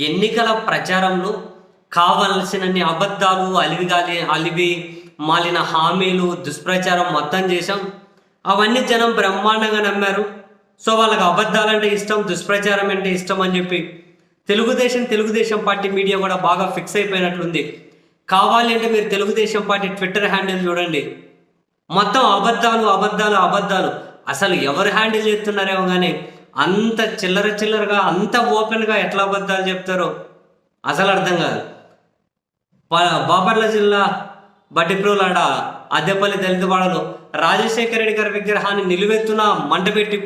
ఎన్నికల ప్రచారంలో కావలసినన్ని అబద్ధాలు అలివిగాలి అలివి మాలిన హామీలు దుష్ప్రచారం మొత్తం చేశాం. అవన్నీ జనం బ్రహ్మాండంగా నమ్మారు. సో వాళ్ళకి అబద్ధాలంటే ఇష్టం దుష్ప్రచారం అంటే ఇష్టం అని చెప్పి తెలుగుదేశం తెలుగుదేశం పార్టీ మీడియా కూడా బాగా ఫిక్స్ అయిపోయినట్లుంది. కావాలి అంటే మీరు తెలుగుదేశం పార్టీ ట్విట్టర్ హ్యాండిల్ చూడండి. మొత్తం అబద్ధాలు అబద్ధాలు అబద్ధాలు. అసలు ఎవరు హ్యాండిల్ చేస్తున్నారేమో కానీ అంత చిల్లర చిల్లరగా అంత ఓపెన్గా ఎట్లా అబద్ధాలు చెప్తారో అసలు అర్థం కాదు. బాపట్ల జిల్లా బట్టిప్రోలాడ అద్దెపల్లి దళితవాడలో రాజశేఖర రెడ్డి గారి విగ్రహాన్ని నిలువెత్తున మంట పెట్టి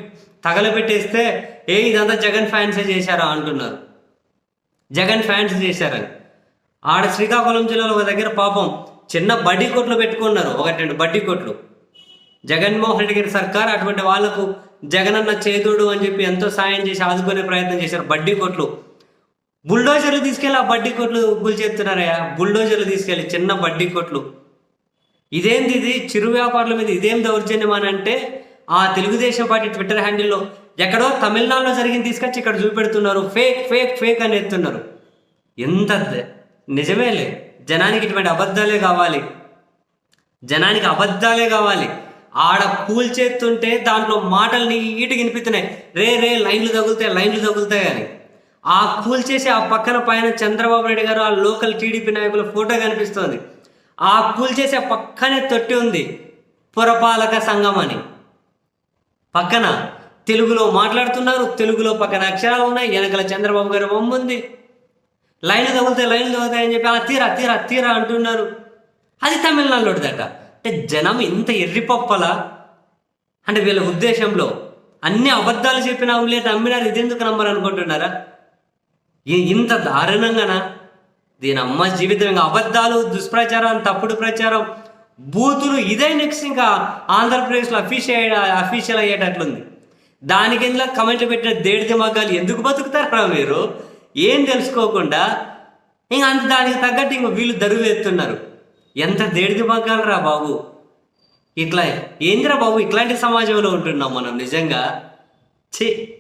తగలబెట్టేస్తే ఏ ఇదంతా జగన్ ఫ్యాన్సే చేశారా అంటున్నారు. జగన్ ఫ్యాన్స్ చేశారని. ఆడ శ్రీకాకుళం జిల్లాలో ఒక దగ్గర పాపం చిన్న బడ్డీ కొట్లు పెట్టుకున్నారు. ఒకటి రెండు బడ్డీ కొట్లు. జగన్మోహన్ రెడ్డి గారి సర్కార్ అటువంటి వాళ్ళకు జగనన్న చేదుడు అని చెప్పి ఎంతో సాయం చేసి ఆదుకునే ప్రయత్నం చేశారు బడ్డీ కొట్లు. బుల్డోజర్లు తీసుకెళ్ళి ఆ బడ్డీ కొట్లు గుల్ చేస్తున్నారయ్యా బుల్డోజర్లు తీసుకెళ్ళి చిన్న బడ్డీ కొట్లు. ఇదేంది ఇది? చిరు వ్యాపారుల మీద ఇదేం దౌర్జన్యం అని అంటే ఆ తెలుగుదేశం పార్టీ ట్విట్టర్ హ్యాండిల్లో ఎక్కడో తమిళనాడులో జరిగింది తీసుకొచ్చి ఇక్కడ చూపెడుతున్నారు. ఫేక్ ఫేక్ ఫేక్ అని ఎత్తున్నారు. ఎంత నిజమేలే. జనానికి ఇటువంటి అబద్ధాలే కావాలి. జనానికి అబద్ధాలే కావాలి. ఆడ కూల్చేస్తుంటే దాంట్లో మాటలు నీటికి వినిపిస్తున్నాయి. రే రే లైన్లు తగులుతాయి లైన్లు తగులుతాయి అని. ఆ కూల్చేసి ఆ పక్కన పైన చంద్రబాబు నాయుడు గారు ఆ లోకల్ టీడీపీ నాయకుల ఫోటో కనిపిస్తోంది. ఆ కూల్చేసి ఆ పక్కనే తొట్టి ఉంది. పురపాలక సంఘం అని. పక్కన తెలుగులో మాట్లాడుతున్నారు తెలుగులో పక్కన అక్షరాలు ఉన్నాయి వెనకల చంద్రబాబు గారి బొమ్మ ఉంది. లైన్లు తగులుతాయి లైన్లు తగులుతాయని చెప్పి ఆ తీరా తీరా తీరా అంటున్నారు. అది తమిళనాడులోదట అంటే జనం ఇంత ఎర్రిపప్పలా అంటే వీళ్ళ ఉద్దేశంలో అన్ని అబద్ధాలు చెప్పిన లేదు నమ్మినారు ఇదెందుకు నమ్మరు అనుకుంటున్నారా ఇంత దారుణంగానా? దీని అమ్మ జీవితం ఇంకా అబద్ధాలు దుష్ప్రచారం తప్పుడు ప్రచారం బూతులు ఇదే నెక్స్ట్ ఇంకా ఆంధ్రప్రదేశ్లో అఫీషియల్ అఫీషియల్ అయ్యేటట్లుంది. దానికి ఇందులో కమెంట్లు పెట్టిన దేడిది మగ్గాలు ఎందుకు బతుకుతారా మీరు? ఏం తెలుసుకోకుండా? ఇంకా అంత దానికి తగ్గట్టు ఇంక వీళ్ళు దరువు ఎత్తున్నారు. ఎంత దేడిది బగ్గాలరా బాబు? ఇట్లా ఏందిరా బాబు? ఇట్లాంటి సమాజంలో ఉంటున్నాం మనం నిజంగా? ఛీ!